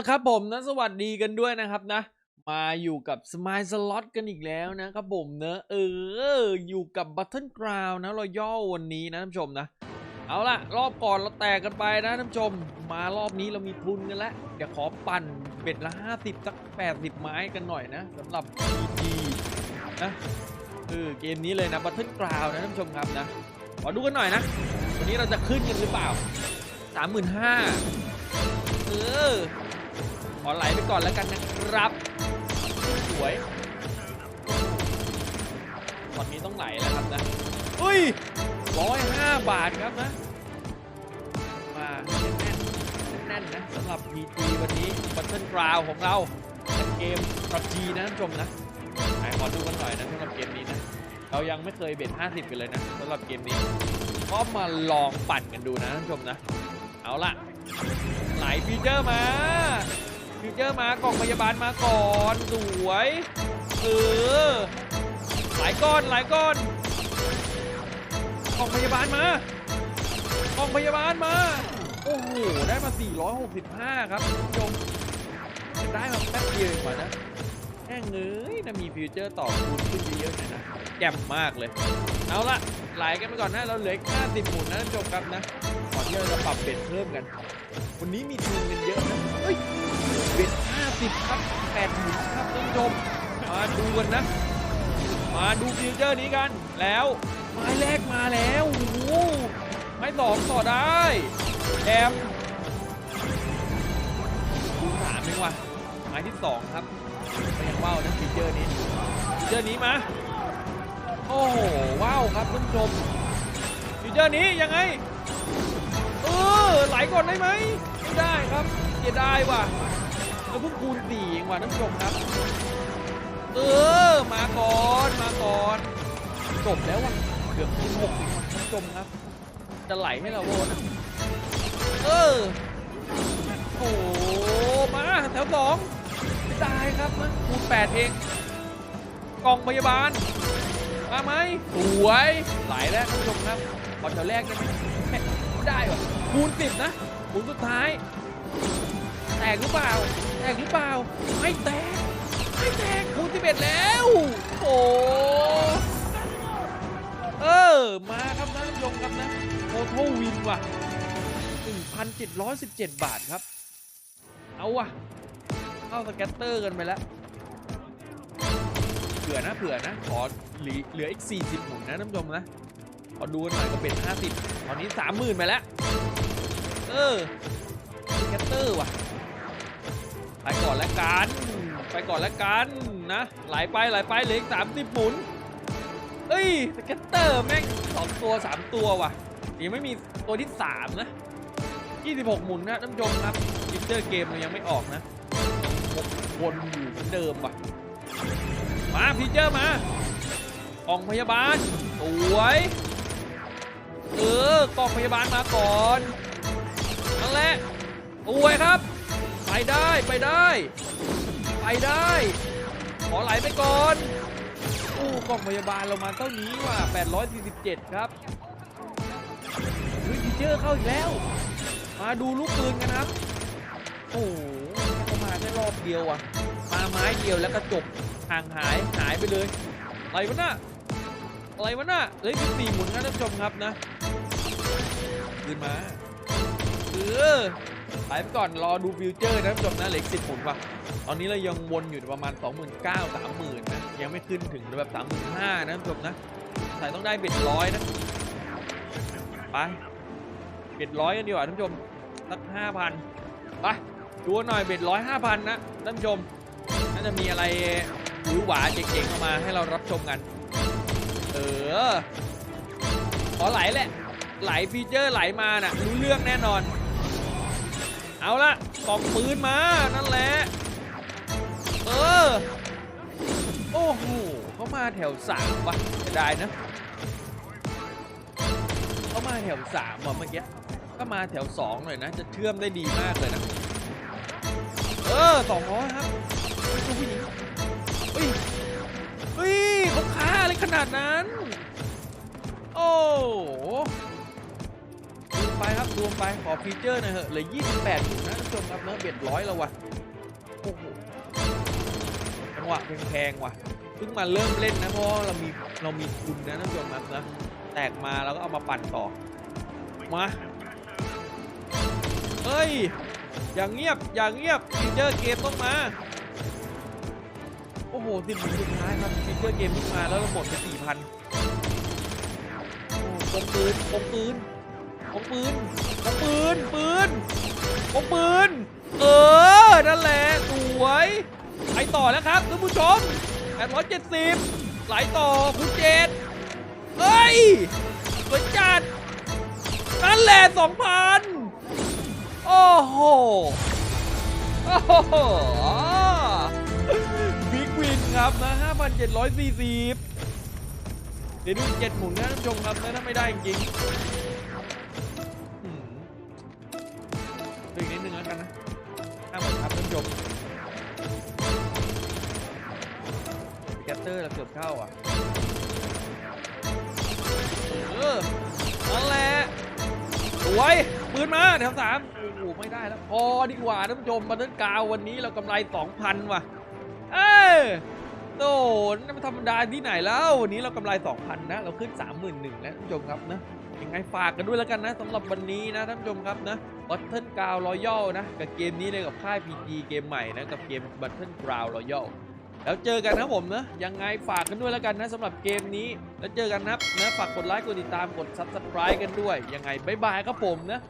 ละครับผมนะสวัสดีกันด้วยนะครับนะ มาอยู่กับสม l ยสล็อตกันอีกแล้วนะครับผมเนอะเออ อยู่กับบัตเทิลกราวนะรอย่อวันนี้นะท่านผู้ชมนะ เอาล่ะ รอบก่อนเราแตกกันไปนะท่านผู้ชม มารอบนี้เรามีทุนกันแล้ว เดี๋ยวขอปั่นเบ็ดละ 50 สัก 80 ไม้กันหน่อยนะสำหรับ PG นะเออเกมนี้เลยนะบัตเทิลกราวนะท่านผู้ชมครับนะขอดูกันหน่อยนะ วันนี้เราจะขึ้นกันหรือเปล่า 35,000เออ ขอไหลไปก่อนแล้วกันนะครับ สวยตอนนี้ต้องไหลแล้วครับนะอุ้ยร้อยห้าบาทครับนะ มาแน่นๆแน่นนะสำหรับ PG วันนี้ Battle Ground ของเราเป็นเกม PUBG นะท่านผู้ชมนะไหนขอดูกันหน่อยนะสำหรับเกมนี้นะ เรายังไม่เคยเบ็ด50 กันเลยนะสำหรับเกมนี้ก็มาลองปั่นกันดูนะท่านผู้ชมนะ เอาล่ะไหลฟีเจอร์มา ฟีเจอร์มากล่องพยาบาลมาก่อนสวยเออหลายก้อนหลายก้อนกล่องพยาบาลมากล่องพยาบาลมาโอ้โหได้มา 465 ครับคุณผู้ชมจะได้มาแป๊บเดียวเองว่ะนะแค่เงยนะมีฟิวเจอร์ต่อคูณขึ้นเยอะๆหน่อยนะแจ่มมากเลย เอาละไหลกันไปก่อนนะเราเหลืออีก50หมุนนะท่านผู้ชมครับนะก่อนที่เราจะปรับเบ็ดเพิ่มกัน วันนี้มีทุนกันเยอะนะเฮ้ย เบ็ด50ครับ8หมุนครับท่านผู้ชมมาดูกันนะ มาดูฟิวเจอร์นี้กัน แล้วไม้แรกมาแล้วโอ้โหไม้สองต่อได้แอมดูสามเองว่ะไม้ที่สองครับก็ยังว้าวนะฟิวเจอร์นี้ฟิวเจอร์นี้มาโอ้โหว้าวครับท่านผู้ชมฟิวเจอร์นี้ยังไงเออไหลก่อนได้ไหมไม่ได้ครับเสียดายว่ะ เราเพิ่งคูณสี่เองว่ะท่านผู้ชมครับ เออ มาก่อน มาก่อน จบแล้วว่ะเกือบคูณหกเองว่ะท่านผู้ชมครับ จะไหลให้เราโวนอะเออ โอ้โหมาแถวสองไม่ได้ครับนะคูณแปดเองกองพยาบาล มาไหมสวยไหลแล้วท่านผู้ชมครับขอแถวแรกได้ไหมแม่ไม่ได้หรอคูณสิบนะคูณสุดท้าย แตกหรือเปล่า แตกหรือเปล่า ไม่แตก ไม่แตกคูณสิบเอ็ดแล้ว โอ้เออ มาครับนะท่านผู้ชมครับนะโทโทวินว่ะ 1,717 บาทครับ เอาว่ะ เข้าสแกตเตอร์กันไปแล้วเผื่อนะเผื่อนะ ขอเหลืออีก 40 หมุนนะท่านผู้ชมนะขอดูกันหน่อยก็เป็น 50 ตอนนี้ 30,000ไปแล้ว เออสแกตเตอร์ว่ะ ไปก่อนแล้วกัน ไปก่อนแล้วกันนะไหลไปไหลไปเหลืออีก30หมุนเอ้ยสเก็ตเตอร์แม่งสองตัว3ตัวว่ะยังไม่มีตัวที่3นะ26หกหมุนนะท่านผู้ชมครับฟิเจอร์เกมมันยังไม่ออกนะวนอยู่เหมือนเดิมว่ะมาฟีเจอร์มากล่องพยาบาลสวยเออกล่องพยาบาลมาก่อนนั่นแหละสวยครับ ไปได้ไปได้ ไปได้ ขอไหลไปก่อน อู้กองพยาบาลเรามาเท่านี้ว่ะ847 ครับเฮ้ยฟีเจอร์เข้าอีกแล้ว มาดูลูกปืนกันครับ โอ้โหเขามาแค่รอบเดียวอะ มาไม้เดียวแล้วก็จบห่างหายหายไปเลยอะไรวะน่ะอะไรวะน่ะเลยสี่หมุนนะท่านผู้ชมครับนะ คืนมา เออ ไปก่อนรอดูฟิวเจอร์นะท่านผู้ชมนะเหลืออีกสิบหมุนว่ะตอนนี้เรายังวนอยู่ประมาณ 29,000 30,000นะยังไม่ขึ้นถึงแบบ 35,000นะท่านผู้ชมนะแต่ต้องได้เบ็ดร้อยนะไปเบ็ดร้อยกันดีกว่าท่านผู้ชมสัก5,000ไปดูหน่อยเบ็ดร้อยห้าพันนะท่านผู้ชมน่าจะมีอะไรหรือหวาเจ๋งๆออกมาให้เรารับชมกัน เออขอไหลแหละไหลฟีเจอร์ไหลมาน่ะรู้เรื่องแน่นอน เอาละกล่องปืนมานั่นแหละ เออ โอ้โหเขามาแถวสามว่ะจะได้นะเขามาแถวสามว่ะเมื่อกี้ก็มาแถวสองหน่อยนะ จะเชื่อมได้ดีมากเลยนะ เออสองร้อยครับเฮ้ยผู้หญิงเฮ้ยเฮ้ยเขาฆ่าอะไรขนาดนั้น โอ้ ไปครับรวมไปขอฟีเจอร์หน่อยเหอะเหลือ28ถุงนะท่านผู้ชมครับเนื้อเบ็ดร้อยแล้ววะโอ้โหจังหวะแพงๆว่ะเพิ่งมาเริ่มเล่นนะเพราะว่าเรามีเรามีทุนนะท่านผู้ชมครับนะแตกมาแล้วก็เอามาปั่นต่อมาเฮ้ยอย่างเงียบอย่างเงียบฟีเจอร์เกมต้องมาโอ้โหสิบหมื่นสุดท้ายครับฟีเจอร์เกมเพิ่งมาแล้วเราหมดไปสี่พันโอ้ปงปืนปงปืน ของปืนของปืนปืนของปืน เออ นั่นแหละสวยไปต่อแล้วครับท่านผู้ชม 870 ไหลต่อคุณเจดเฮ้ยสวยจัด นั่นแหละ 2,000 โอ้โห โอ้โหบิ๊กวินครับนะ 5,740 เดี๋ยวดูเจ็ดหมุนนะท่านผู้ชมครับนะถ้าไม่ได้จริง หมดครับแกตเตอร์เราเกือบเข้าอะ เออนั่นแหละสวยปืนมาแถวสามโอ้โหไม่ได้แล้ว พอดีกว่าท่านผู้ชมบันทึกกาววันนี้เรากำไร2,000ว่ะ เอ้ยโดนนั่นมันธรรมดาที่ไหนแล้ว วันนี้เรากำไร 2,000 นะ เราขึ้น 31,000แล้วท่านผู้ชมครับนะยังไงฝากกันด้วยแล้วกันนะสำหรับวันนี้นะท่านผู้ชมครับนะ Battle Ground Royal นะ กับเกมนี้เลยกับค่าย PG เกมใหม่นะ กับเกม Battle Ground Royal แล้วเจอกันนะผมนะยังไงฝากกันด้วยแล้วกันนะสำหรับเกมนี้ แล้วเจอกันนะนะฝากกดไลค์กดติดตามกด Subscribe กันด้วย ยังไงบ๊ายบายครับผมนะ